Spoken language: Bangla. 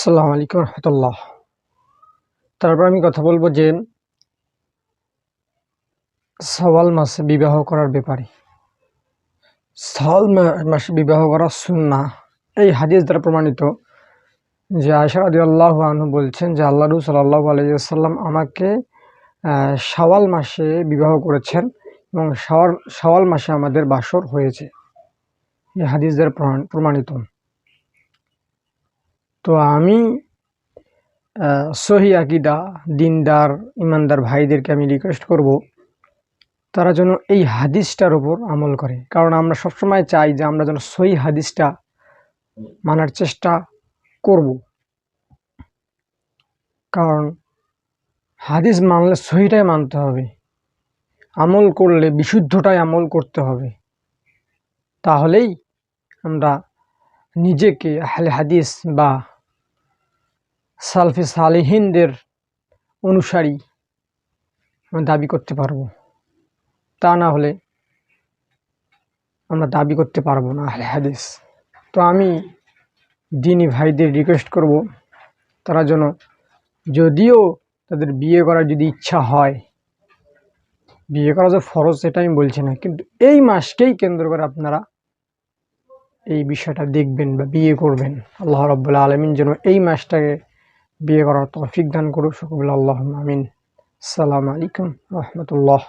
আসসালামু আলাইকুম রহমতুল্লাহ। তারপর আমি কথা বলব যে সওয়াল মাসে বিবাহ করার ব্যাপারে। সওয়াল মাসে বিবাহ করা সুন্না এই হাদিস দ্বারা প্রমাণিত যে আয়সা রাদি আল্লাহ আনহু বলছেন যে আল্লাহ সাল্লাহ আলাইসাল্লাম আমাকে আহ, শাওয়াল মাসে বিবাহ করেছেন এবং শাওয়াল শাওয়াল মাসে আমাদের বাসর হয়েছে। এই হাদিস দ্বারা প্রমাণ- প্রমাণিত। তো আমি সহি আকিদা, দিনদার, ইমানদার ভাইদেরকে আমি রিকোয়েস্ট করব। তারা যেন এই হাদিসটার ওপর আমল করে। কারণ আমরা সবসময় চাই যে আমরা যেন সহি হাদিসটা মানার চেষ্টা করব। কারণ হাদিস মানলে সহিটাই মানতে হবে। আমল করলে বিশুদ্ধটাই আমল করতে হবে। তাহলেই আমরা নিজেকে আহলে হাদিস বা সালফি সালিহিনদের অনুসারী আমরা দাবি করতে পারব। তা না হলে আমরা দাবি করতে পারব না আহলে হাদিস। তো আমি দিনী ভাইদের রিকোয়েস্ট করব, তারা যেন যদিও তাদের বিয়ে করার যদি ইচ্ছা হয়, বিয়ে করা যে ফরজ সেটা আমি বলছি না, কিন্তু এই মাসকেই কেন্দ্র করে আপনারা এই বিষয়টা দেখবেন বা বিয়ে করবেন। আল্লাহ রব্বুল্লাহ আলমিন যেন এই মাসটাকে বিয়ে করার তৌফিক দান করুক সকবুল আল্লাহ আমিন সালাম আলাইকুম রহমতুল্লাহ